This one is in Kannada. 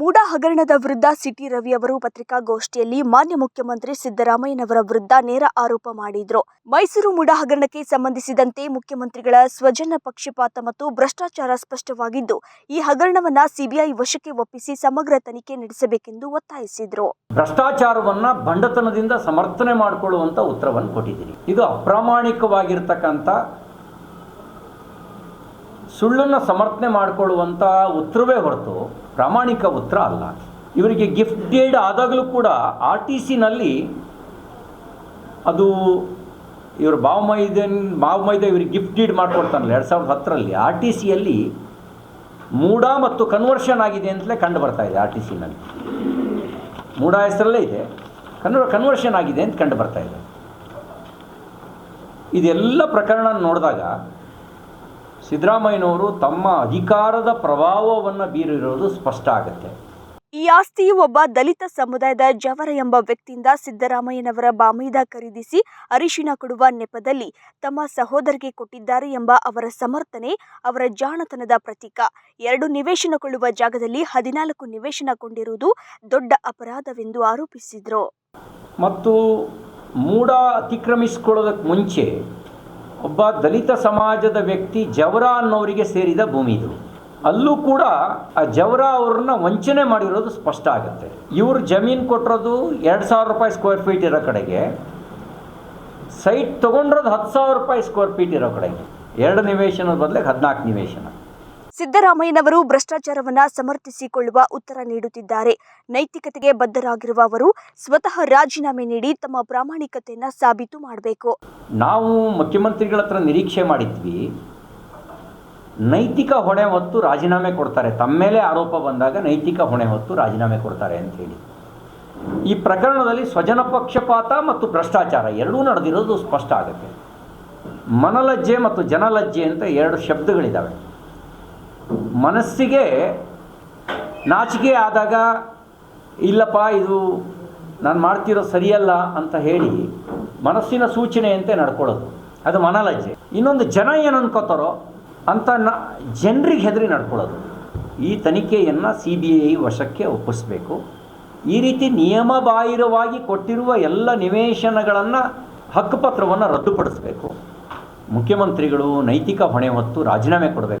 ಮೂಡ ಹಗರಣದ ವಿರುದ್ಧ ಸಿಟಿ ರವಿ ಅವರು ಪತ್ರಿಕಾಗೋಷ್ಠಿಯಲ್ಲಿ ಮಾನ್ಯ ಮುಖ್ಯಮಂತ್ರಿ ಸಿದ್ದರಾಮಯ್ಯನವರ ವಿರುದ್ಧ ನೇರ ಆರೋಪ ಮಾಡಿದ್ರು. ಮೈಸೂರು ಮೂಡ ಹಗರಣಕ್ಕೆ ಸಂಬಂಧಿಸಿದಂತೆ ಮುಖ್ಯಮಂತ್ರಿಗಳ ಸ್ವಜನ ಪಕ್ಷಪಾತ ಮತ್ತು ಭ್ರಷ್ಟಾಚಾರ ಸ್ಪಷ್ಟವಾಗಿದ್ದು, ಈ ಹಗರಣವನ್ನ ಸಿಬಿಐ ವಶಕ್ಕೆ ಒಪ್ಪಿಸಿ ಸಮಗ್ರ ತನಿಖೆ ನಡೆಸಬೇಕೆಂದು ಒತ್ತಾಯಿಸಿದ್ರು. ಭ್ರಷ್ಟಾಚಾರವನ್ನ ಬಂಡತನದಿಂದ ಸಮರ್ಥನೆ ಮಾಡಿಕೊಳ್ಳುವಂತ ಉತ್ತರವನ್ನು ಕೊಟ್ಟಿದ್ದೀನಿ. ಇದು ಅಪ್ರಾಮಾಣಿಕವಾಗಿರ್ತಕ್ಕಂಥ ಸುಳ್ಳನ್ನು ಸಮರ್ಥನೆ ಮಾಡಿಕೊಳ್ಳುವಂಥ ಉತ್ತರವೇ ಹೊರತು ಪ್ರಾಮಾಣಿಕ ಉತ್ತರ ಅಲ್ಲ. ಇವರಿಗೆ ಗಿಫ್ಟ್ ಡೇಡ್ ಆದಾಗಲೂ ಕೂಡ ಆರ್ ಟಿ ಸಿನಲ್ಲಿ ಅದು ಇವರು ಬಾವಮೈದನ್ ಬಾವಮೈದ ಇವ್ರಿಗೆ ಗಿಫ್ಟ್ ಡೀಡ್ ಮಾಡಿಕೊಡ್ತಾನಲ್ಲ ಎರಡು ಸಾವಿರದ ಹತ್ತರಲ್ಲಿ ಆರ್ ಟಿ ಸಿಯಲ್ಲಿ ಮೂಡ ಮತ್ತು ಕನ್ವರ್ಷನ್ ಆಗಿದೆ ಅಂತಲೇ ಕಂಡು ಬರ್ತಾ ಇದೆ ಆರ್ ಟಿ ಸಿನಲ್ಲಿ ಮೂಡ ಹೆಸರಲ್ಲೇ ಇದೆ. ಕನ್ವ ಕನ್ವರ್ಷನ್ ಆಗಿದೆ ಅಂತ ಕಂಡು ಬರ್ತಾ ಇದೆ. ಇದೆಲ್ಲ ಪ್ರಕರಣ ನೋಡಿದಾಗ ಸಿದ್ದರಾಮಯ್ಯನವರು ತಮ್ಮ ಅಧಿಕಾರದ ಪ್ರಭಾವವನ್ನು ಬೀರಿರೋದು ಸ್ಪಷ್ಟ ಆಗುತ್ತೆ. ಈ ಆಸ್ತಿಯು ಒಬ್ಬ ದಲಿತ ಸಮುದಾಯದ ಜವರ ಎಂಬ ವ್ಯಕ್ತಿಯಿಂದ ಸಿದ್ದರಾಮಯ್ಯನವರ ಬಾಮೈದ ಖರೀದಿಸಿ ಅರಿಶಿನ ಕೊಡುವ ನೆಪದಲ್ಲಿ ತಮ್ಮ ಸಹೋದರಿಗೆ ಕೊಟ್ಟಿದ್ದಾರೆ ಎಂಬ ಅವರ ಸಮರ್ಥನೆ ಅವರ ಜಾಣತನದ ಪ್ರತೀಕ. ಎರಡು ನಿವೇಶನ ಕೊಳ್ಳುವ ಜಾಗದಲ್ಲಿ ಹದಿನಾಲ್ಕು ನಿವೇಶನ ಕೊಂಡಿರುವುದು ದೊಡ್ಡ ಅಪರಾಧವೆಂದು ಆರೋಪಿಸಿದ್ರು. ಮತ್ತು ಮೂಡ ಅತಿಕ್ರಮಿಸಿಕೊಳ್ಳೋದಕ್ಕೆ ಮುಂಚೆ ಒಬ್ಬ ದಲಿತ ಸಮಾಜದ ವ್ಯಕ್ತಿ ಜವರ ಅನ್ನೋರಿಗೆ ಸೇರಿದ ಭೂಮಿ ಇದು. ಅಲ್ಲೂ ಕೂಡ ಆ ಜವರ ಅವ್ರನ್ನ ವಂಚನೆ ಮಾಡಿರೋದು ಸ್ಪಷ್ಟ ಆಗುತ್ತೆ. ಇವರು ಜಮೀನು ಕೊಟ್ಟಿರೋದು ಎರಡು ಸಾವಿರ ರೂಪಾಯಿ ಸ್ಕ್ವೇರ್ ಫೀಟ್ ಇರೋ ಕಡೆಗೆ ಸೈಟ್ ತೊಗೊಂಡಿರೋದು ಹತ್ತು ಸಾವಿರ ರೂಪಾಯಿ ಸ್ಕ್ವೇರ್ ಫೀಟ್ ಇರೋ ಕಡೆಗೆ. ಎರಡು ನಿವೇಶನದ ಬದಲಿಗೆ ಹದಿನಾಲ್ಕು ನಿವೇಶನ. ಸಿದ್ದರಾಮಯ್ಯನವರು ಭ್ರಷ್ಟಾಚಾರವನ್ನ ಸಮರ್ಥಿಸಿಕೊಳ್ಳುವ ಉತ್ತರ ನೀಡುತ್ತಿದ್ದಾರೆ. ನೈತಿಕತೆಗೆ ಬದ್ಧರಾಗಿರುವ ಅವರು ಸ್ವತಃ ರಾಜೀನಾಮೆ ನೀಡಿ ತಮ್ಮ ಪ್ರಾಮಾಣಿಕತೆಯನ್ನು ಸಾಬೀತು ಮಾಡಬೇಕು. ನಾವು ಮುಖ್ಯಮಂತ್ರಿಗಳ ಹತ್ರ ನಿರೀಕ್ಷೆ ಮಾಡಿದ್ವಿ. ನೈತಿಕ ಹೊಣೆ ಹೊತ್ತು ರಾಜೀನಾಮೆ ಕೊಡ್ತಾರೆ. ತಮ್ಮ ಮೇಲೆ ಆರೋಪ ಬಂದಾಗ ನೈತಿಕ ಹೊಣೆ ಹೊತ್ತು ರಾಜೀನಾಮೆ ಕೊಡ್ತಾರೆ ಅಂತ ಹೇಳಿ. ಈ ಪ್ರಕರಣದಲ್ಲಿ ಸ್ವಜನ ಪಕ್ಷಪಾತ ಮತ್ತು ಭ್ರಷ್ಟಾಚಾರ ಎರಡೂ ನಡೆದಿರೋದು ಸ್ಪಷ್ಟ ಆಗುತ್ತೆ. ಮನಲಜ್ಜೆ ಮತ್ತು ಜನಲಜ್ಜೆ ಅಂತ ಎರಡು ಶಬ್ದಗಳಿದ್ದಾವೆ ಮನಸ್ಸಿಗೆ ನಾಚಿಕೆ ಆದಾಗ, ಇಲ್ಲಪ್ಪ, ಇದು ನಾನು ಮಾಡ್ತಿರೋ ಸರಿಯಲ್ಲ ಅಂತ ಹೇಳಿ ಮನಸ್ಸಿನ ಸೂಚನೆಯಂತೆ ನಡ್ಕೊಳ್ಳೋದು. ಅದು ಮನಲಜ್ಜೆ. ಇನ್ನೊಂದು ಜನ ಏನು ಅನ್ಕೋತಾರೋ ಅಂತ ನ, ಜನರಿಗೆ ಹೆದರಿ ನಡ್ಕೊಳ್ಳೋದು. ಈ ತನಿಖೆಯನ್ನು ಸಿ ಬಿ ಐ ವಶಕ್ಕೆ ಒಪ್ಪಿಸಬೇಕು. ಈ ರೀತಿ ನಿಯಮಬಾಹಿರವಾಗಿ ಕೊಟ್ಟಿರುವ ಎಲ್ಲ ನಿವೇಶನಗಳನ್ನು ಹಕ್ಕುಪತ್ರವನ್ನು ರದ್ದುಪಡಿಸಬೇಕು. ಮುಖ್ಯಮಂತ್ರಿಗಳು ನೈತಿಕ ಹೊಣೆ ಹೊತ್ತು ರಾಜೀನಾಮೆ ಕೊಡಬೇಕು.